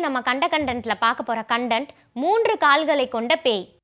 நம்ம கண்ட கண்டென்ட்ல பார்க்க போற கண்டென்ட் மூன்று கால்களை கொண்ட பேய்.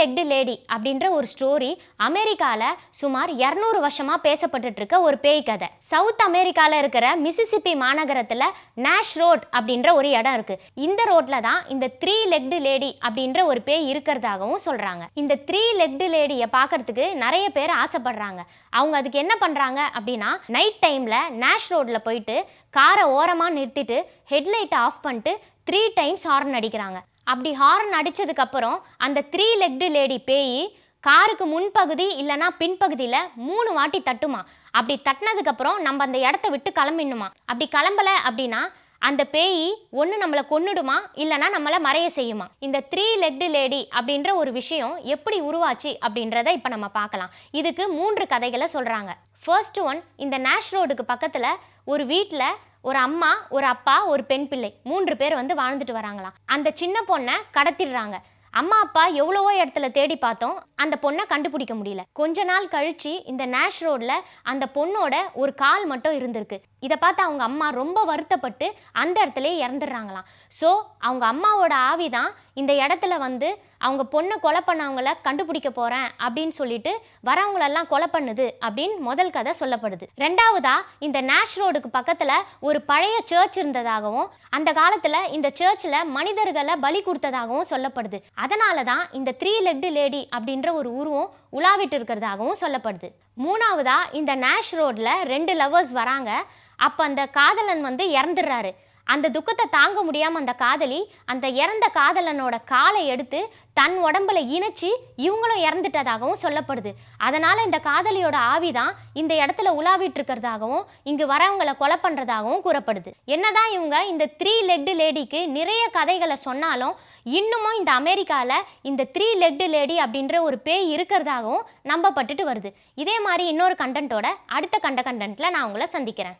லெக்டு லேடி அப்படின்ற ஒரு ஸ்டோரி அமெரிக்காவில் சுமார் இரநூறு வருஷமாக பேசப்பட்டுட்டு இருக்க ஒரு பேய் கதை. சவுத் அமெரிக்காவில் இருக்கிற மிசிசிப்பி மாநகரத்தில் நேஷ் ரோட் அப்படின்ற ஒரு இடம் இருக்கு. இந்த ரோட்டில் தான் இந்த த்ரீ லெக்டு லேடி அப்படின்ற ஒரு பேய் இருக்கிறதாகவும் சொல்றாங்க. இந்த த்ரீ லெக்டு லேடியை பார்க்கறதுக்கு நிறைய பேர் ஆசைப்படுறாங்க. அவங்க அதுக்கு என்ன பண்ணுறாங்க அப்படின்னா நைட் டைமில் நேஷ் ரோட்டில் போயிட்டு காரை ஓரமாக நிறுத்திட்டு ஹெட்லைட்டை ஆஃப் பண்ணிட்டு த்ரீ டைம்ஸ் ஹார்ன் அடிக்கிறாங்க. அப்படி ஹார்ன் அடித்ததுக்கப்புறம் அந்த த்ரீ லெக்டு லேடி பேய் காருக்கு முன்பகுதி இல்லைனா பின்பகுதியில் மூணு வாட்டி தட்டுமா. அப்படி தட்டினதுக்கப்புறம் நம்ம அந்த இடத்த விட்டு கிளம்பிடணுமா. அப்படி கிளம்பல அப்படின்னா அந்த பேய் ஒன்று நம்மளை கொன்னுடுமா? இல்லைனா நம்மளை மறைய செய்யுமா? இந்த த்ரீ லெக்டு லேடி அப்படின்ற ஒரு விஷயம் எப்படி உருவாச்சு அப்படின்றத இப்போ நம்ம பார்க்கலாம். இதுக்கு மூன்று கதைகளை சொல்கிறாங்க ஃபர்ஸ்ட் ஒன் இந்த நேஷ் ரோடுக்கு பக்கத்தில் ஒரு வீட்டில் ஒரு அம்மா ஒரு அப்பா ஒரு பெண் பிள்ளை மூன்று பேர் வந்து வாழ்ந்துட்டு வராங்களாம். அந்த சின்ன பொண்ணை கடத்திடுறாங்க. அம்மா அப்பா எவ்வளவோ இடத்துல தேடி பார்த்தோம். அந்த பொண்ணை கண்டுபிடிக்க முடியல. கொஞ்ச நாள் கழிச்சு இந்த நேஷ் ரோட்ல அந்த பொண்ணோட ஒரு கால் மட்டும் இருந்திருக்கு. இதை பார்த்து அவங்க அம்மா ரொம்ப வருத்தப்பட்டு அந்த இடத்துல இறந்துடுறாங்களாம். ஸோ அவங்க அம்மாவோட ஆவி தான் இந்த இடத்துல வந்து அவங்க பொண்ணை கொலை பண்ணவங்கள கண்டுபிடிக்க போகிறேன் அப்படின்னு சொல்லிட்டு வரவங்களெல்லாம் கொலை பண்ணுது அப்படின்னு முதல் கதை சொல்லப்படுது. ரெண்டாவதா இந்த நேஷ் ரோடுக்கு பக்கத்தில் ஒரு பழைய சர்ச் இருந்ததாகவும் அந்த காலத்தில் இந்த சர்ச்சில் மனிதர்களை பலி கொடுத்ததாகவும் சொல்லப்படுது. அதனால தான் இந்த த்ரீ லெக்டு லேடி அப்படின்ற ஒரு உருவம் உலாவிட்டு இருக்கிறதாகவும் சொல்லப்படுது. மூணாவதா இந்த நேஷ் ரோட்ல ரெண்டு லவ்வர்ஸ் வராங்க. அப்போ அந்த காதலன் வந்து இறந்துடுறாரு. அந்த துக்கத்தை தாங்க முடியாம அந்த காதலி அந்த இறந்த காதலனோட காலை எடுத்து தன் உடம்புல இணைச்சு இவங்களும் இறந்துட்டதாகவும் சொல்லப்படுது. அதனால இந்த காதலியோட ஆவி தான் இந்த இடத்துல உலாவிட்டு இருக்கிறதாகவும் இங்கு வரவங்களை கொலை பண்றதாகவும் கூறப்படுது. என்னதான் இவங்க இந்த த்ரீ லெக்டு லேடிக்கு நிறைய கதைகளை சொன்னாலும் இன்னமும் இந்த அமெரிக்காவில் இந்த த்ரீ லெக்டு லேடி அப்படின்ற ஒரு பேய் இருக்கிறதாகவும் நம்பப்பட்டுட்டு வருது. இதே மாதிரி இன்னொரு கண்டென்ட்டோட அடுத்த கண்ட கண்டென்ட்டில் நான் உங்களை சந்திக்கிறேன்.